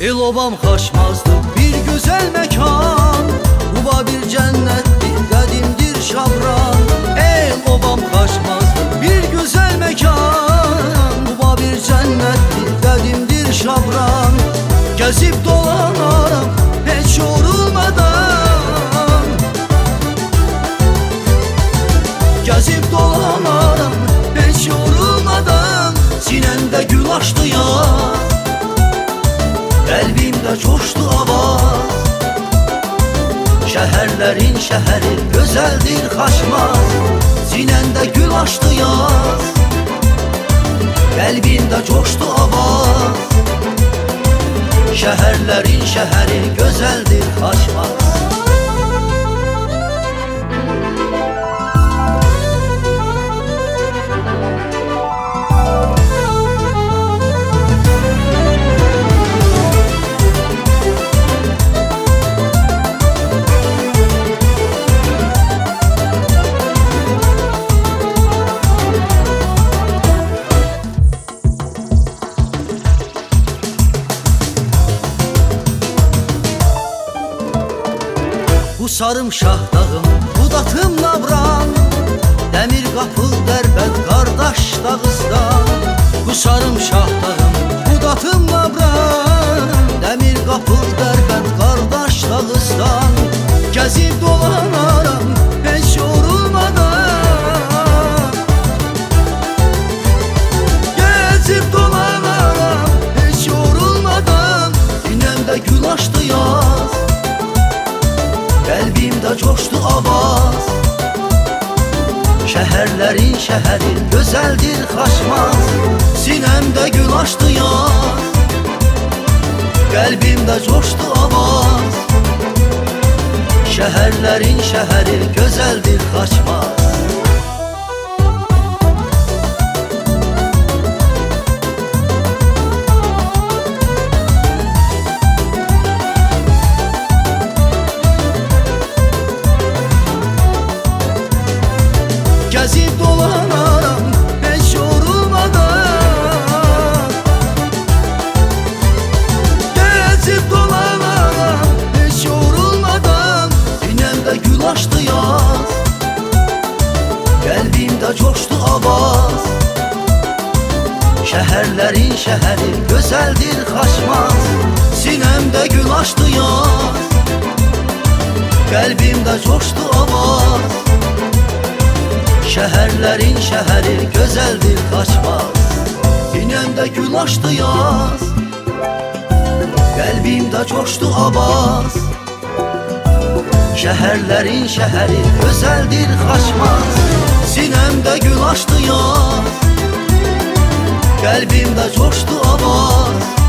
El obam kaçmazdı. Bir güzel mekan. Kuba bir cennettir kadimdir şabran El obam kaçmazdı. Bir güzel mekan. Kuba bir cennettir kadimdir şabran Gezip dolanarım hiç yorulmadan. Gezip dolanarım hiç yorulmadan. Sinemde gül açtı ya Kalbimde coştu avaz Şehirlerin şehri güzeldir kaçmaz. Sinende gül açtı yaz. Kalbimde coştu avaz Şehirlerin şehri güzeldir kaçmaz Bu sarımşah dağım, bu datım nabran. Demir kapıl derbent kardeş Dağıstan Bu sarımşah Abbas Şəhərlərin şəhərin gözəldir xaşmaz Sinəmdə gül açdı yaz Qəlbimdə coşdu avaz. Şəhərlərin şəhəri gözəldir xaçmaz Açtı yaz. Kalbimde coştu avaz. Şehirlerin şehri güzeldir kaçmaz. Sinemde gül açtı yaz. Kalbimde coştu avaz. Şehirlerin şehri güzeldir kaçmaz. Sinemde gül açtı yaz. Kalbimde coştu avaz Şəhərlərin şəhəri özəldir xaçmaz Sinəmdə gül açdı yaz. Qəlbimdə coşdu avaz.